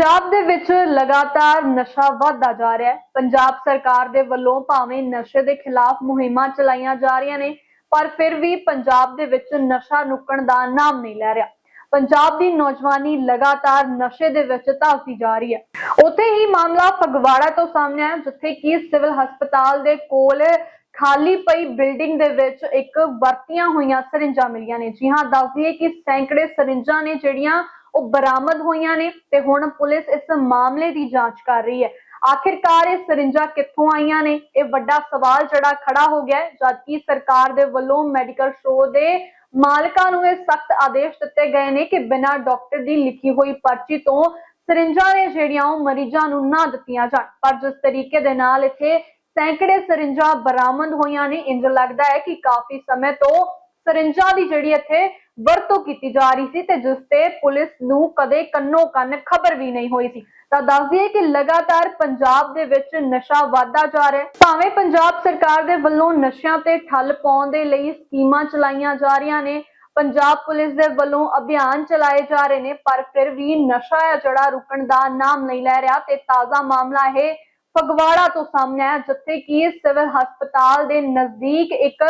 ਪੰਜਾਬ ਦੇ ਵਿੱਚ ਲਗਾਤਾਰ ਨਸ਼ਾ ਵੱਧਦਾ ਜਾ ਰਿਹਾ ਹੈ। ਪੰਜਾਬ ਸਰਕਾਰ ਦੇ ਵੱਲੋਂ ਭਾਵੇਂ ਨਸ਼ੇ ਦੇ ਖਿਲਾਫ ਮੁਹਿੰਮਾਂ ਚਲਾਈਆਂ ਜਾ ਰਹੀਆਂ ਨੇ, ਪਰ ਫਿਰ ਵੀ ਪੰਜਾਬ ਦੇ ਵਿੱਚ ਨਸ਼ਾ ਰੁਕਣ ਦਾ ਨਾਮ ਨਹੀਂ ਲੈ ਰਿਹਾ। ਪੰਜਾਬ ਦੀ ਨੌਜਵਾਨੀ ਲਗਾਤਾਰ ਨਸ਼ੇ ਦੇ ਵਿੱਚ ਧਾਸੀ ਜਾ ਰਹੀ ਹੈ। ਉੱਥੇ ਹੀ ਮਾਮਲਾ ਫਗਵਾੜਾ ਤੋਂ ਸਾਹਮਣੇ ਆਇਆ, ਜਿੱਥੇ ਕਿ ਸਿਵਲ ਹਸਪਤਾਲ ਦੇ ਕੋਲ ਖਾਲੀ ਪਈ ਬਿਲਡਿੰਗ ਦੇ ਵਿੱਚ ਇੱਕ ਵਰਤੀਆਂ ਹੋਈਆਂ ਸਰਿੰਜਾਂ ਮਿਲੀਆਂ ਨੇ। ਜੀ ਹਾਂ ਦੱਸ ਦਈਏ ਕਿ ਸੈਂਕੜੇ ਸਰਿੰਜਾਂ ਨੇ ਜਿਹੜੀਆਂ ਉਹ ਬਰਾਮਦ ਹੋਈਆਂ ਨੇ ਤੇ ਹੁਣ ਪੁਲਿਸ ਇਸ ਮਾਮਲੇ ਦੀ ਜਾਂਚ ਕਰ ਰਹੀ ਹੈ। ਆਖਿਰਕਾਰ ਇਹ ਸਰਿੰਜਾਂ ਕਿੱਥੋਂ ਆਈਆਂ ਨੇ? ਇਹ ਵੱਡਾ ਸਵਾਲ ਜਿਹੜਾ ਖੜਾ ਹੋ ਗਿਆ ਜਦਕਿ ਸਰਕਾਰ ਦੇ ਵੱਲੋਂ ਮੈਡੀਕਲ ਸਟੋਰ ਦੇ ਮਾਲਕਾਂ ਨੂੰ ਇਹ ਸਖਤ ਆਦੇਸ਼ ਦਿੱਤੇ ਗਏ ਨੇ ਕਿ ਬਿਨਾਂ ਡਾਕਟਰ ਦੀ ਲਿਖੀ ਹੋਈ ਪਰਚੀ ਤੋਂ ਸਰਿੰਜਾਂ ਨੇ ਜਿਹੜੀਆਂ ਉਹ ਮਰੀਜ਼ਾਂ ਨੂੰ ਨਾ ਦਿੱਤੀਆਂ ਜਾਣ। ਪਰ ਜਿਸ ਤਰੀਕੇ ਦੇ ਨਾਲ ਇੱਥੇ ਸੈਂਕੜੇ ਸਰਿੰਜਾਂ ਬਰਾਮਦ ਹੋਈਆਂ ਨੇ, ਇੰਜ ਲੱਗਦਾ ਹੈ ਕਿ ਕਾਫੀ ਸਮੇਂ ਤੋਂ ਸਰਿੰਜਾਂ ਦੀ ਜਿਹੜੀ ਇੱਥੇ ਵਰਤੋਂ ਕੀਤੀ ਜਾ ਰਹੀ ਸੀ ਤੇ ਜਿਸ ਤੇ ਪੁਲਿਸ ਨੂੰ ਕਦੇ ਕੰਨੋ ਕੰਨ ਖਬਰ ਵੀ ਨਹੀਂ ਹੋਈ ਸੀ। ਤਾਂ ਦੱਸ ਦਈਏ ਕਿ ਲਗਾਤਾਰ ਪੰਜਾਬ ਦੇ ਵਿੱਚ ਨਸ਼ਾ ਵਧਦਾ ਜਾ ਰਿਹਾ ਹੈ। ਭਾਵੇਂ ਪੰਜਾਬ ਸਰਕਾਰ ਦੇ ਵੱਲੋਂ ਨਸ਼ਿਆਂ ਤੇ ਠੱਲ ਪਾਉਣ ਦੇ ਲਈ ਸਕੀਮਾਂ ਚਲਾਈਆਂ ਜਾ ਰਹੀਆਂ ਨੇ, ਪੰਜਾਬ ਪੁਲਿਸ ਦੇ ਵੱਲੋਂ ਅਭਿਆਨ ਚਲਾਏ ਜਾ ਰਹੇ ਨੇ, ਪਰ ਫਿਰ ਵੀ ਨਸ਼ਾ ਹੈ ਜਿਹੜਾ ਰੁਕਣ ਦਾ ਨਾਮ ਨਹੀਂ ਲੈ ਰਿਹਾ ਤੇ ਤਾਜ਼ਾ ਮਾਮਲਾ ਇਹ ਫਗਵਾੜਾ ਤੋਂ ਸਾਹਮਣੇ ਆਇਆ, ਜਿੱਥੇ ਕਿ ਸਿਵਲ ਹਸਪਤਾਲ ਦੇ ਨਜ਼ਦੀਕ ਇੱਕ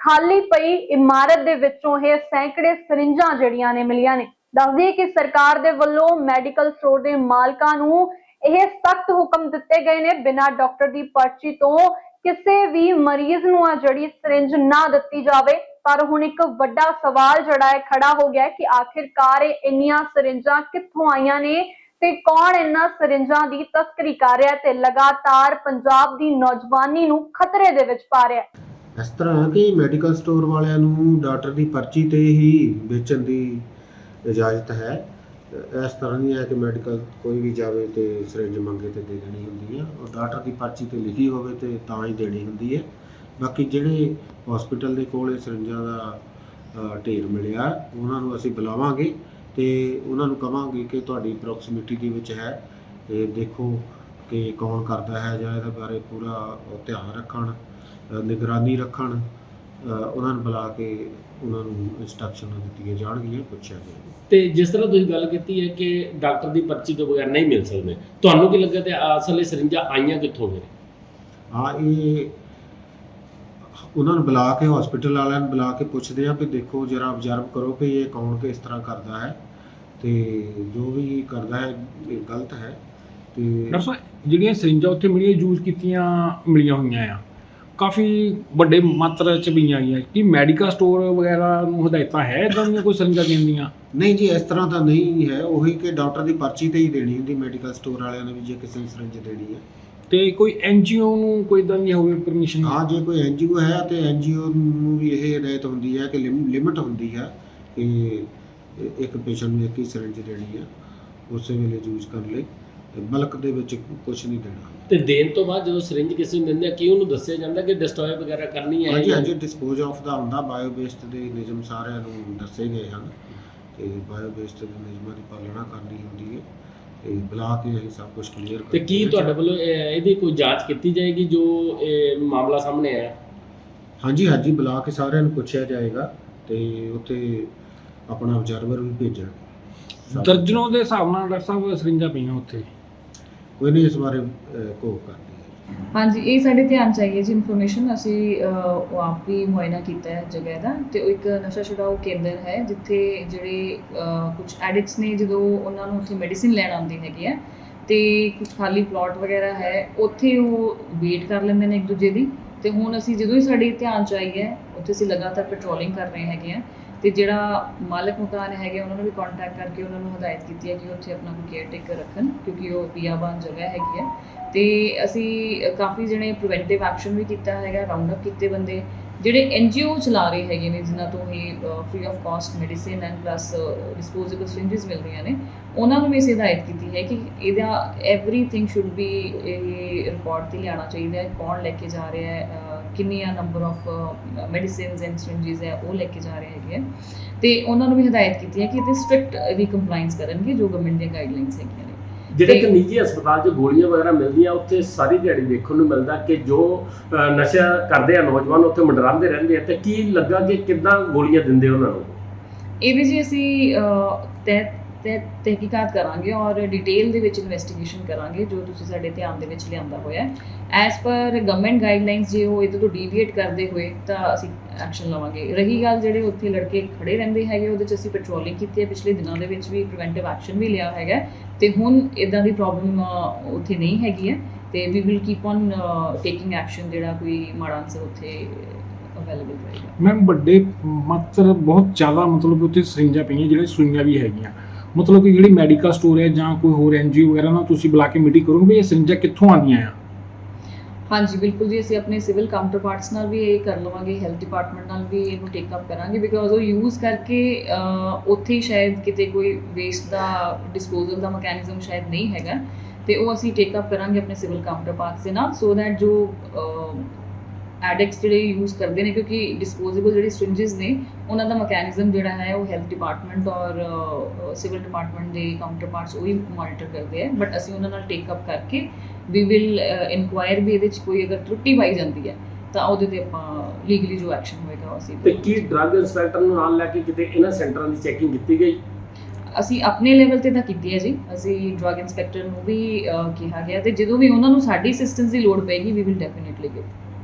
ਖਾਲੀ ਪਈ ਇਮਾਰਤ ਦੇ ਵਿੱਚੋਂ ਇਹ ਸੈਂਕੜੇ ਸਰਿੰਜਾਂ ਜਿਹੜੀਆਂ ਨੇ ਮਿਲੀਆਂ ਨੇ। ਦੱਸਦੀ ਕਿ ਸਰਕਾਰ ਦੇ ਵੱਲੋਂ ਮੈਡੀਕਲ ਸਟੋਰ ਦੇ ਮਾਲਕਾਂ ਨੂੰ ਇਹ ਸਖਤ ਹੁਕਮ ਦਿੱਤੇ ਗਏ ਨੇ ਬਿਨਾਂ ਡਾਕਟਰ ਦੀ ਪਰਚੀ ਤੋਂ ਕਿਸੇ ਵੀ ਮਰੀਜ਼ ਨੂੰ ਆ ਜਿਹੜੀ ਸਰਿੰਜ ਨਾ ਦਿੱਤੀ ਜਾਵੇ। ਪਰ ਹੁਣ ਇੱਕ ਵੱਡਾ ਸਵਾਲ ਜਿਹੜਾ ਹੈ, ਖੜਾ ਹੋ ਗਿਆ ਕਿ ਆਖਿਰਕਾਰ ਇਹ ਇੰਨੀਆਂ ਸਰਿੰਜਾਂ ਕਿੱਥੋਂ ਆਈਆਂ ਨੇ ਤੇ ਕੌਣ ਇਹਨਾਂ ਸਰਿੰਜਾਂ ਦੀ ਤਸਕਰੀ ਕਰ ਰਿਹਾ ਤੇ ਲਗਾਤਾਰ ਪੰਜਾਬ ਦੀ ਨੌਜਵਾਨੀ ਨੂੰ ਖਤਰੇ ਦੇ ਵਿੱਚ ਪਾ ਰਿਹਾ ਇਸ ਤਰ੍ਹਾਂ ਕਿ ਮੈਡੀਕਲ ਸਟੋਰ ਵਾਲਿਆਂ ਨੂੰ ਡਾਕਟਰ ਦੀ ਪਰਚੀ ਤੇ ਹੀ ਵੇਚਣ ਦੀ ਇਜਾਜ਼ਤ ਹੈ। ਇਸ ਤਰ੍ਹਾਂ ਨਹੀਂ ਹੈ ਕਿ ਮੈਡੀਕਲ ਕੋਈ ਵੀ ਜਾਵੇ ਤੇ ਸਿਰਿੰਜ ਮੰਗੇ ਤੇ ਦੇ ਦੇਣੀ ਹੁੰਦੀ ਹੈ ਉਹ ਡਾਕਟਰ ਦੀ ਪਰਚੀ ਤੇ ਲਿਖੀ ਹੋਵੇ ਤੇ ਤਾਂ ਹੀ ਦੇਣੀ ਹੁੰਦੀ ਹੈ। ਬਾਕੀ ਜਿਹੜੇ ਹਸਪੀਟਲ ਦੇ ਕੋਲ ਇਹ ਸਿਰਿੰਜਾਂ ਦਾ ਢੇਰ ਮਿਲਿਆ, ਉਹਨਾਂ ਨੂੰ ਅਸੀਂ ਬੁਲਾਵਾਂਗੇ ਤੇ ਉਹਨਾਂ ਨੂੰ ਕਵਾਂਗੇ ਕਿ ਤੁਹਾਡੀ ਪ੍ਰੋਕਸੀਮਿਟੀ ਦੇ ਵਿੱਚ ਹੈ। ਇਹ ਦੇਖੋ ਕਿ ਕੌਣ ਕਰਦਾ ਹੈ ਜਾਂ ਇਹਦੇ ਬਾਰੇ ਪੂਰਾ ਧਿਆਨ ਰੱਖਣ। ਨਿਗਰਾਨੀ ਰੱਖਣ ਉਹਨਾਂ ਨੂੰ ਬੁਲਾ ਕੇ ਉਹਨਾਂ ਨੂੰ ਇਨਸਟਰਕਸ਼ਨਾਂ ਦਿੱਤੀਆਂ ਜਾਣਗੀਆਂ ਪੁੱਛਿਆ ਜਾਏਗਾ। ਤੇ ਜਿਸ ਤਰ੍ਹਾਂ ਤੁਸੀਂ ਗੱਲ ਕੀਤੀ ਹੈ ਕਿ ਡਾਕਟਰ ਦੀ ਪਰਚੀ ਤੋਂ ਬਗੈਰ ਨਹੀਂ ਮਿਲ ਸਕਦੇ ਤੁਹਾਨੂੰ ਕੀ ਲੱਗਾ ਤੇ ਅਸਲ ਇਹ ਸਰਿੰਜਾਂ ਆਈਆਂ ਕਿੱਥੋਂ ਫਿਰ ਹਾਂ ਇਹ ਉਹਨਾਂ ਨੂੰ ਬੁਲਾ ਕੇ ਹਸਪੀਟਲ ਵਾਲਿਆਂ ਨੂੰ ਬੁਲਾ ਕੇ ਪੁੱਛਦੇ ਆ ਵੀ ਦੇਖੋ ਜਰਾ ਆਬਜ਼ਰਵ ਕਰੋ ਕਿ ਇਹ ਕੌਣ ਕਿਸ ਤਰ੍ਹਾਂ ਕਰਦਾ ਹੈ। ਤੇ ਜੋ ਵੀ ਕਰਦਾ ਹੈ ਇਹ ਗਲਤ ਹੈ। ਤੇ ਡਾਕਟਰ ਸਾਹਿਬ ਜਿਹੜੀਆਂ ਸਰਿੰਜਾਂ ਉੱਥੇ ਮਿਲੀਆਂ ਯੂਜ਼ ਕੀਤੀਆਂ ਮਿਲੀਆਂ ਹੋਈਆਂ ਆ। ਕਾਫੀ ਵੱਡੇ ਮਾਤਰਾ ਚ ਵੀ ਆਈਆਂ ਕੀ ਮੈਡੀਕਲ ਸਟੋਰ ਵਗੈਰਾ ਨੂੰ ਹਦਾਇਤਾਂ ਹੈ ਇਦਾਂ ਦੀਆਂ ਕੋਈ ਸਰਿੰਜਾਂ ਦੀਆਂ? ਨਹੀਂ ਜੀ ਇਸ ਤਰ੍ਹਾਂ ਤਾਂ ਨਹੀਂ ਹੈ। ਉਹੀ ਕਿ ਡਾਕਟਰ ਦੀ ਪਰਚੀ ਤੇ ਹੀ ਦੇਣੀ ਹੁੰਦੀ ਮੈਡੀਕਲ ਸਟੋਰ ਵਾਲਿਆਂ ਨੇ ਵੀ ਜੇ ਕਿਸੇ ਨੂੰ ਸਿਰਿੰਜ ਦੇਣੀ ਹੈ। ਤੇ ਕੋਈ ਐਨਜੀਓ ਨੂੰ ਕੋਈ ਇਦਾਂ ਦੀ ਹੋਵੇ ਪਰਮਿਸ਼ਨ ਹਾਂ ਜੇ ਕੋਈ ਐਨਜੀਓ ਹੈ ਤੇ ਐਨਜੀਓ ਨੂੰ ਵੀ ਇਹ ਹਦਾਇਤ ਹੁੰਦੀ ਹੈ ਕਿ ਲਿਮਿਟ ਹੁੰਦੀ ਹੈ ਕਿ ਇੱਕ ਪੇਸ਼ੈਂਟ ਨੂੰ ਇੱਕ ਹੀ ਸਿਰਿੰਜ ਦੇਣੀ ਹੈ ਉਸੇ ਵੇਲੇ ਯੂਜ਼ ਕਰਨ ਲਈ। ਤੇ ਬਲਕ ਦੇ ਵਿੱਚ ਕੁਝ ਨਹੀਂ ਦੇਣਾ। ਤੇ ਦੇਣ ਤੋਂ ਬਾਅਦ ਜਦੋਂ ਸਰਿੰਜ ਕਿਸੇ ਨੂੰ ਦਿੰਦੇ ਆ ਕੀ ਉਹਨੂੰ ਦੱਸਿਆ ਜਾਂਦਾ ਕਿ ਡਿਸਟਰੋਏ ਵਗੈਰਾ ਕਰਨੀ ਹੈ ਹਾਂਜੀ ਹਾਂਜੀ ਡਿਸਪੋਜ਼ ਆਫ ਦਾ ਹੁੰਦਾ ਬਾਇਓ ਵੇਸਟ ਦੇ ਨਿਯਮ ਸਾਰਿਆਂ ਨੂੰ ਦੱਸੇ ਗਏ ਹਨ। ਤੇ ਬਾਇਓ ਵੇਸਟ ਦੇ ਨਿਯਮਾਂ ਦੀ ਪਾਲਣਾ ਕਰਨੀ ਹੁੰਦੀ ਹੈ। ਤੇ ਬੁਲਾ ਕੇ ਅਸੀਂ ਸਭ ਕੁਝ ਕਲੀਅਰ ਤੇ ਕੀ ਤੁਹਾਡੇ ਵੱਲੋਂ ਇਹ- ਇਹਦੀ ਕੋਈ ਜਾਂਚ ਕੀਤੀ ਜਾਏਗੀ ਜੋ ਇਹ ਮਾਮਲਾ ਸਾਹਮਣੇ ਆਇਆ? ਹਾਂਜੀ ਹਾਂਜੀ ਬੁਲਾ ਕੇ ਸਾਰਿਆਂ ਨੂੰ ਪੁੱਛਿਆ ਜਾਏਗਾ ਤੇ ਉੱਥੇ ਆਪਣਾ ਆਬਜ਼ਰਵਰ ਵੀ ਭੇਜਾਂਗੇ ਦਰਜਨੋਂ ਦੇ ਹਿਸਾਬ ਨਾਲ ਡਾਕਟਰ ਸਾਹਿਬ ਸਰਿੰਜਾਂ ਪਈਆਂ ਉੱਥੇ। ਕੋਈ ਨਹੀਂ ਇਸ ਬਾਰੇ ਅਹ, ਕਰਦੀ ਹਾਂਜੀ ਇਹ ਸਾਡੇ ਧਿਆਨ ਚ ਆਈ ਜੀ ਇਨਫੋਰਮੇਸ਼ਨ ਅਸੀਂ ਉਹ ਆਪ ਵੀ ਮੁਆਇਨਾ ਕੀਤਾ ਹੈ ਜਗ੍ਹਾ ਦਾ। ਤੇ ਉਹ ਇੱਕ ਨਸ਼ਾ ਛੁਡਾਓ ਕੇਂਦਰ ਹੈ ਜਿੱਥੇ ਜਿਹੜੇ ਕੁਝ ਐਡਿਕਟਸ ਨੇ ਜਦੋਂ ਉਹਨਾਂ ਨੂੰ ਉੱਥੇ ਮੈਡੀਸਿਨ ਲੈਣ ਆਉਂਦੀ ਹੈਗੀ ਹੈ ਤੇ ਕੁਝ ਖਾਲੀ ਪਲਾਟ ਵਗੈਰਾ ਹੈ ਉੱਥੇ ਉਹ ਵੇਟ ਕਰ ਲੈਂਦੇ ਨੇ ਇੱਕ ਦੂਜੇ ਦੀ। ਤੇ ਹੁਣ ਅਸੀਂ ਜਦੋਂ ਹੀ ਸਾਡੇ ਧਿਆਨ ਚ ਆਈ ਹੈ ਉੱਥੇ ਅਸੀਂ ਲਗਾਤਾਰ ਪੈਟਰੋਲਿੰਗ ਕਰ ਰਹੇ ਹੈਗੇ ਆ। ਤੇ ਜਿਹੜਾ ਮਾਲਕ ਮਕਾਨ ਹੈਗੇ ਉਹਨਾਂ ਨੂੰ ਵੀ ਕੰਟੈਕਟ ਕਰਕੇ ਉਹਨਾਂ ਨੂੰ ਹਦਾਇਤ ਕੀਤੀ ਹੈ ਕਿ ਉੱਥੇ ਆਪਣਾ ਕੋਈ ਕੇਅਰ ਟੇਕਰ ਰੱਖਣ, ਕਿਉਂਕਿ ਉਹ ਬੀਆਬਾਨ ਜਗ੍ਹਾ ਹੈਗੀ ਹੈ। ਤੇ ਅਸੀਂ ਕਾਫੀ ਜਣੇ ਪ੍ਰੀਵੈਂਟਿਵ ਐਕਸ਼ਨ ਵੀ ਕੀਤਾ ਹੈਗਾ ਰਾਉਂਡ ਅਪ ਕੀਤੇ ਬੰਦੇ। ਜਿਹੜੇ ਐਨਜੀਓ ਚਲਾ ਰਹੇ ਹੈਗੇ ਨੇ, ਜਿਨ੍ਹਾਂ ਤੋਂ ਇਹ free of cost medicine and plus disposable syringes ਮਿਲ ਰਹੀਆਂ ਨੇ, ਉਹਨਾਂ ਨੂੰ ਵੀ ਅਸੀਂ ਹਦਾਇਤ ਕੀਤੀ ਹੈ ਕਿ ਇਹਦਾ ਐਵਰੀਥਿੰਗ ਸ਼ੁੱਡ ਬੀ ਇਹ ਰਿਪੋਰਟ ਤੇ ਲਿਆਉਣਾ ਚਾਹੀਦਾ ਹੈ, ਕੌਣ ਲੈ ਕੇ ਜਾ ਰਿਹਾ ਹੈ ਕਿੰਨੀਆਂ number of medicines and syringes ਹੈ, ਉਹ ਲੈ ਕੇ ਜਾ ਰਹੇ ਹੈਗੇ ਹੈ। ਤੇ ਉਹਨਾਂ ਨੂੰ ਵੀ ਹਦਾਇਤ ਕੀਤੀ ਹੈ ਕਿ ਇਹਦੇ ਸਟ੍ਰਿਕਟ ਵੀ ਕੰਪਲਾਈਂਸ ਕਰਨਗੇ, ਜੋ ਗਵਰਨਮੈਂਟ ਦੀਆਂ ਗਾਈਡਲਾਈਨਸ ਹੈਗੀਆਂ ਨੇ। ਜਿਹੜੇ ਕਿ ਨਿੱਜੀ ਹਸਪਤਾਲ 'ਚ ਗੋਲੀਆਂ ਵਗੈਰਾ ਮਿਲਦੀਆਂ ਉੱਥੇ ਸਾਰੀ ਦਿਹਾੜੀ ਦੇਖਣ ਨੂੰ ਮਿਲਦਾ ਕਿ ਜੋ ਨਸ਼ਾ ਕਰਦੇ ਆ ਨੌਜਵਾਨ ਉੱਥੇ ਮੰਡਰਾਉਂਦੇ ਰਹਿੰਦੇ ਆ ਤੇ ਕੀ ਲੱਗਾ ਕਿ ਕਿੱਦਾਂ ਗੋਲੀਆਂ ਦਿੰਦੇ ਉਹਨਾਂ ਨੂੰ? ਇਹਦੇ ਜੀ ਅਸੀਂ ਤਹਿ ਤੇ ਤਹਿਕੀਕਾਤ ਕਰਾਂਗੇ ਔਰ ਡਿਟੇਲ ਦੇ ਵਿੱਚ ਇਨਵੈਸਟੀਗੇਸ਼ਨ ਕਰਾਂਗੇ, ਜੋ ਤੁਸੀਂ ਸਾਡੇ ਧਿਆਨ ਦੇ ਵਿੱਚ ਲਿਆਂਦਾ ਹੋਇਆ ਹੈ। ਐਸ ਪਰ ਗਵਰਨਮੈਂਟ ਗਾਈਡਲਾਈਨਸ ਜੇ ਉਹ ਇਹਦੇ ਤੋਂ ਡਿਵੀਏਟ ਕਰਦੇ ਹੋਏ, ਤਾਂ ਅਸੀਂ ਐਕਸ਼ਨ ਲਵਾਂਗੇ। ਰਹੀ ਗੱਲ ਜਿਹੜੇ ਉੱਥੇ ਲੜਕੇ ਖੜੇ ਰਹਿੰਦੇ ਹੈਗੇ, ਉਹਦੇ 'ਚ ਅਸੀਂ ਪੈਟਰੋਲਿੰਗ ਕੀਤੀ ਹੈ। ਪਿਛਲੇ ਦਿਨਾਂ ਦੇ ਵਿੱਚ ਵੀ ਪ੍ਰੀਵੈਂਟਿਵ ਐਕਸ਼ਨ ਵੀ ਲਿਆ ਹੈਗਾ ਤੇ ਹੁਣ ਇਦਾਂ ਦੀ ਪ੍ਰੋਬਲਮ ਉੱਥੇ ਨਹੀਂ ਹੈਗੀ ਹੈ। ਤੇ we will keep on taking action ਜਿਹੜਾ ਕੋਈ ਮਾੜਾ ਅਨਸਰ ਉੱਥੇ ਅਵੇਲੇਬਲ ਰਹੇਗਾ। ਮੈਮ ਵੱਡੇ ਮਾਤਰ ਬਹੁਤ ਜ਼ਿਆਦਾ ਮਤਲਬ ਉੱਥੇ ਸਰਿੰਜਾਂ ਪਈਆਂ, ਜਿਹੜੇ ਸੂਈਆਂ ਵੀ ਹੈਗੀਆਂ। ਮਤਲਬ ਕਿ ਜਿਹੜੀ ਮੈਡੀਕਲ ਸਟੋਰ ਹੈ ਜਾਂ ਕੋਈ ਹੋਰ ਐਨਜੀਓ ਵਗੈਰਾ ਨਾਲ ਤੁਸੀਂ ਬੁਲਾ ਕੇ ਮੀਟਿੰਗ ਕਰੋਗੇ ਵੀ ਇਹ ਸਰਿੰਜਾਂ ਕਿੱਥੋਂ ਆਉਂਦੀਆਂ ਆ? ਹਾਂਜੀ ਬਿਲਕੁਲ ਜੀ ਅਸੀਂ ਆਪਣੇ ਸਿਵਲ ਕਾਊਂਟਰਪਾਰਟਸ ਨਾਲ ਵੀ ਇਹ ਕਰ ਲਵਾਂਗੇ ਹੈਲਥ ਡਿਪਾਰਟਮੈਂਟ ਨਾਲ ਵੀ ਇਹਨੂੰ ਟੇਕ ਅਪ ਕਰਾਂਗੇ ਬਿਕੋਜ਼ ਉਹ ਯੂਜ਼ ਕਰਕੇ ਅਹ, ਉੱਥੇ ਹੀ ਸ਼ਾਇਦ ਕਿਤੇ ਕੋਈ ਵੇਸਟ ਦਾ ਡਿਸਪੋਜ਼ਲ ਦਾ ਮੈਕੈਨਿਜ਼ਮ ਸ਼ਾਇਦ ਨਹੀਂ ਹੈਗਾ ਤੇ ਉਹ ਅਸੀਂ ਟੇਕ ਅਪ ਕਰਾਂਗੇ ਆਪਣੇ ਸਿਵਲ ਕਾਊਂਟਰਪਾਰਟਸ ਦੇ ਨਾਲ ਸੋ ਦੈਟ ਜੋ ਐਡਿਕਟਸ ਜਿਹੜੇ ਯੂਜ਼ ਕਰਦੇ ਨੇ ਕਿਉਂਕਿ ਡਿਸਪੋਜ਼ੇਬਲ ਜਿਹੜੇ ਸਟ੍ਰਿੰਜਸ ਨੇ ਉਹਨਾਂ ਦਾ ਮੈਕੈਨਿਜ਼ਮ ਜਿਹੜਾ ਹੈ ਉਹ ਹੈਲਥ ਡਿਪਾਰਟਮੈਂਟ ਔਰ ਸਿਵਲ ਡਿਪਾਰਟਮੈਂਟ ਦੇ ਕਾਊਂਟਰਪਾਰਟਸ ਉਹ ਮੋਨੀਟਰ ਕਰਦੇ ਆ ਬਟ ਅਸੀਂ ਉਹਨਾਂ ਨਾਲ ਟੇਕ ਅਪ ਕਰਕੇ ਵੀ ਵਿਲ ਇਨਕੁਆਇਰ ਵੀ ਇਹਦੇ ਚ ਕੋਈ ਅਗਰ ਤਰੁੱਟੀ ਪਾਈ ਜਾਂਦੀ ਹੈ ਤਾਂ ਉਹਦੇ ਤੇ ਆਪਾਂ ਲੀਗਲੀ ਜੋ ਐਕਸ਼ਨ ਹੋਏਗਾ ਅਸੀਂ ਤੇ ਕੀ ਡਰੱਗ ਇੰਸਪੈਕਟਰ ਨੂੰ ਨਾਲ ਲੈ ਕੇ ਕਿਤੇ ਇਹਨਾਂ ਸੈਂਟਰਾਂ ਦੀ ਚੈਕਿੰਗ ਕੀਤੀ ਗਈ? ਅਸੀਂ ਆਪਣੇ ਲੈਵਲ ਤੇ ਤਾਂ ਕੀਤੀ ਹੈ ਜੀ। ਅਸੀਂ ਡਰਗ ਇਨਸਪੈਕਟਰ ਨੂੰ ਵੀ ਕਿਹਾ ਗਿਆ ਤੇ ਜਦੋਂ ਵੀ ਉਹਨਾਂ ਨੂੰ ਸਾਡੀ ਅਸਿਸਟੈਂਸ ਦੀ ਲੋੜ ਪਏਗੀ ਵੀ ਵਿਲ ਡੈਫੀਨਿਟਲੀ ਗਿਵ